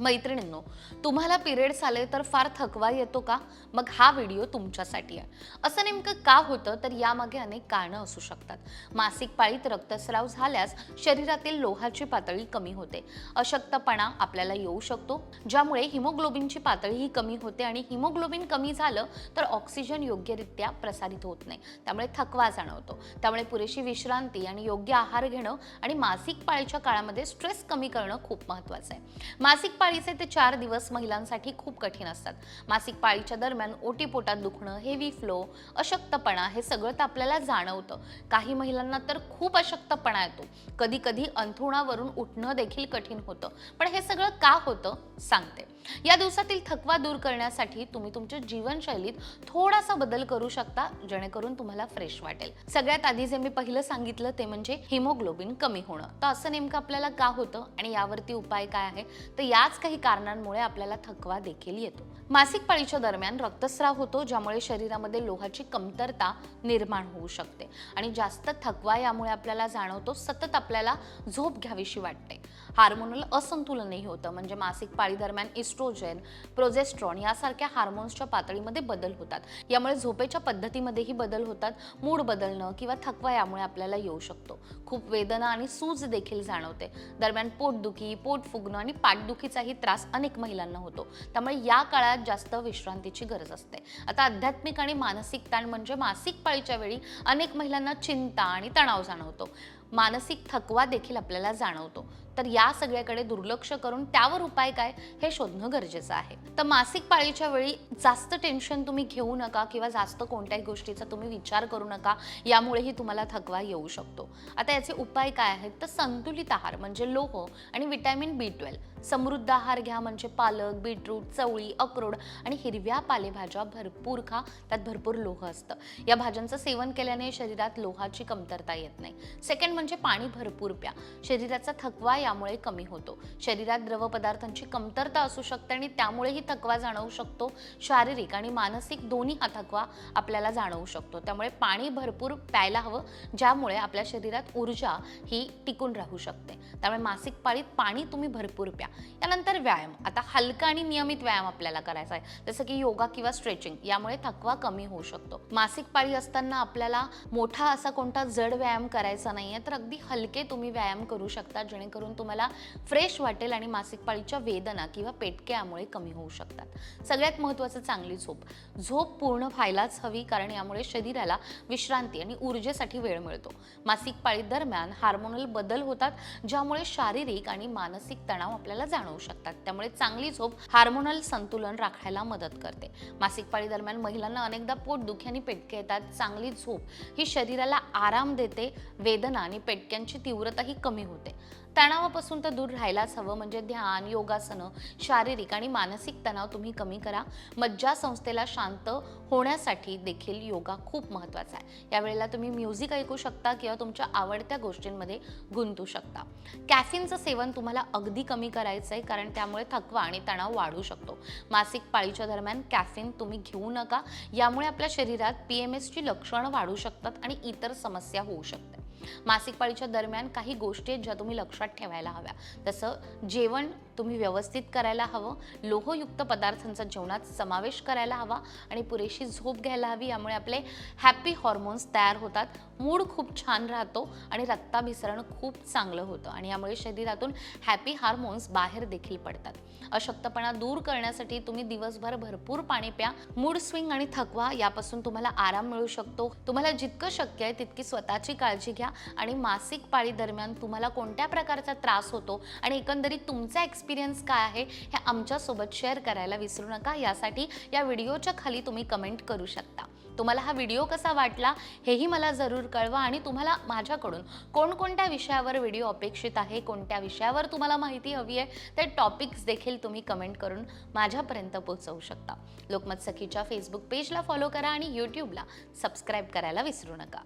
मैत्रिणींनो तुम्हाला पिरियड्स आले तर फार थकवा येतो का? मग हा व्हिडिओ तुमच्यासाठी आहे. असं नेमकं का होतं? तर यामागे अनेक कारणं असू शकतात. मासिक पाळीत रक्तस्राव झाल्यास शरीरातील लोहाची पातळी कमी होते. अशक्तपणा आपल्याला येऊ शकतो. ज्यामुळे हिमोग्लोबिनची पातळीही कमी होते आणि हिमोग्लोबिन कमी झालं तर ऑक्सिजन योग्यरित्या प्रसारित होत नाही. त्यामुळे थकवा जाणवतो. त्यामुळे पुरेशी विश्रांती आणि योग्य आहार घेणं आणि मासिक पाळीच्या काळामध्ये स्ट्रेस कमी करणं खूप महत्त्वाचं आहे. मासिक पाळी पाळीचे ते चार दिवस महिलांसाठी खूप कठीण असतात. मासिक पाळीच्या दरम्यान ओटीपोटात दुखणं हेवी फ्लो अशक्तपणा हे सगळं तर आपल्याला जाणवतं. काही महिलांना तर खूप अशक्तपणा येतो. कधी कधी अंथरुणावरून उठणं देखील कठीण होतं. पण हे सगळं का होतं? सांगते. या दिवसातील थकवा दूर करण्यासाठी तुम्ही तुमच्या जीवनशैलीत थोडासा बदल करू शकता जेणेकरून तुम्हाला फ्रेश वाटेल. सगळ्यात आधी जे मी पहिलं सांगितलं ते म्हणजे हिमोग्लोबिन कमी होणं. तर असं नेमकं आपल्याला का होतं आणि यावरती उपाय काय आहे? तर याच काही कारणांमुळे आपल्याला थकवा देखील येतो. मासिक पाळीच्या दरम्यान रक्तस्राव होतो ज्यामुळे शरीरामध्ये लोहाची कमतरता निर्माण होऊ शकते. आणि जास्त थकवा यामुळे आपल्याला जाणवतो सतत आपल्याला झोप घ्यावीशी वाटते. हार्मोनल असंतुलनही होतं म्हणजे मासिक पाळी दरम्यान इस्ट्रोजेन प्रोजेस्ट्रॉन यासारख्या हार्मोन्सच्या पातळीमध्ये बदल होतात. यामुळे झोपेच्या पद्धतीमध्येही बदल होतात. मूड बदलणं किंवा थकवा यामुळे आपल्याला येऊ शकतो. खूप वेदना आणि सूज देखील जाणवते. दरम्यान पोटदुखी पोट फुगणं आणि पाठदुखीचाही त्रास अनेक महिलांना होतो. त्यामुळे या काळात जास्त विश्रांतीची गरज असते. आता आध्यात्मिक आणि मानसिक ताण म्हणजे मासिक पाळीच्या वेळी अनेक महिलांना चिंता आणि तणाव जाणवतो. मानसिक थकवा देखील आपल्याला जाणवतो. तर या सगळ्याकडे दुर्लक्ष करून त्यावर उपाय काय हे शोधणं गरजेचं आहे. तर मासिक पाळीच्या वेळी जास्त टेन्शन तुम्ही घेऊ नका किंवा जास्त कोणत्याही गोष्टीचा तुम्ही विचार करू नका यामुळेही तुम्हाला थकवा येऊ शकतो. आता याचे उपाय काय आहेत? तर संतुलित आहार म्हणजे लोह आणि विटॅमिन बी ट्वेल्व समृद्ध आहार घ्या म्हणजे पालक बीटरूट चवळी अक्रोड आणि हिरव्या पालेभाज्या भरपूर खा त्यात भरपूर लोह असतं. या भाज्यांचं सेवन केल्याने शरीरात लोहाची कमतरता येत नाही. सेकंड म्हणजे पाणी भरपूर प्या. शरीराचा थकवा यामुळे कमी होतो. शरीरात द्रव पदार्थांची कमतरता असू शकते आणि त्यामुळेही थकवा जाणवू शकतो. शारीरिक आणि मानसिक दोन्ही हा थकवा आपल्याला जाणवू शकतो. त्यामुळे पाणी भरपूर प्यायला हवं ज्यामुळे आपल्या शरीरात ऊर्जा ही टिकून राहू शकते. त्यामुळे मासिक पाळीत पाणी तुम्ही भरपूर प्या. यानंतर व्यायाम. आता हलका आणि नियमित व्यायाम आपल्याला करायचा आहे. जसं की योगा किंवा स्ट्रेचिंग यामुळे थकवा कमी होऊ शकतो. मासिक पाळी असताना आपल्याला मोठा असा कोणता जड व्यायाम करायचा नाहीये तर अगदी हलके तुम्ही व्यायाम करू शकता जेणेकरून तुम्हाला फ्रेश वाटेल आणि मासिक पाळीच्या वेदना किंवा पेटके यामुळे कमी होऊ शकतात. सगळ्यात महत्त्वाचं चांगली झोप. झोप पूर्ण व्हायलाच हवी कारण यामुळे शरीराला विश्रांती आणि ऊर्जेसाठी वेळ मिळतो. मासिक पाळी दरम्यान हार्मोनल बदल होतात ज्यामुळे शारीरिक आणि मानसिक तणाव आपल्याला जाणवू शकतात. त्यामुळे चांगली झोप हार्मोनल संतुलन राखायला मदत करते. मासिक पाळी दरम्यान महिलांना अनेकदा पोटदुखी आणि पेटके येतात. चांगली झोप ही शरीराला आराम देते वेदना आणि पेटक्यांची तीव्रताही कमी होते. तणावापासून तर दूर राहायलाच हवं म्हणजे ध्यान योगासनं शारीरिक आणि मानसिक तणाव तुम्ही कमी करा. मज्जा संस्थेला शांत होण्यासाठी देखील योगा खूप महत्त्वाचा आहे. यावेळेला तुम्ही म्युझिक ऐकू शकता किंवा तुमच्या आवडत्या गोष्टींमध्ये गुंतू शकता. कॅफिनचं सेवन तुम्हाला अगदी कमी करायचं आहे कारण त्यामुळे थकवा आणि तणाव वाढू शकतो. मासिक पाळीच्या दरम्यान कॅफिन तुम्ही घेऊ नका. यामुळे आपल्या शरीरात पी एम एसची लक्षणं वाढू शकतात आणि इतर समस्या होऊ शकतात. मासिक पाळीच्या दरम्यान काही गोष्टी आहेत ज्या तुम्ही लक्षात ठेवायला हव्या. तसं जेवण तुम्ही व्यवस्थित करायला हवं. लोहयुक्त पदार्थांचा जेवणात समावेश करायला हवा आणि पुरेशी झोप घ्यायला हवी. यामुळे आपले हॅपी हॉर्मोन्स तयार होतात. मूड खूप छान राहतो आणि रक्ताभिसरण खूप चांगलं होतं आणि यामुळे शरीरातून हॅपी हार्मोन्स बाहेर देखील पडतात. अशक्तपणा दूर करण्यासाठी तुम्ही दिवसभर भरपूर पाणी प्या. मूड स्विंग आणि थकवा यापासून तुम्हाला आराम मिळू शकतो. तुम्हाला जितकं शक्य आहे तितकी स्वतःची काळजी घ्या आणि मासिक पाळी दरम्यान तुम्हाला कोणत्या प्रकारचा त्रास होतो आणि एकंदरीत तुमचा एक्सपिरियन्स काय आहे हे आमच्यासोबत शेअर करायला विसरू नका. यासाठी या व्हिडिओच्या खाली तुम्ही कमेंट करू शकता. तुम्हाला हा व्हिडिओ कसा वाटला हेही मला जरूर कळवा आणि तुम्हाला माझ्याकडून कोणकोणत्या विषयावर व्हिडिओ अपेक्षित आहे कोणत्या विषयावर तुम्हाला माहिती हवी आहे ते टॉपिक्स देखील तुम्ही कमेंट करून माझ्यापर्यंत पोहोचवू शकता. लोकमत सखीच्या फेसबुक पेजला फॉलो करा आणि यूट्यूबला सबस्क्राईब करायला विसरू नका.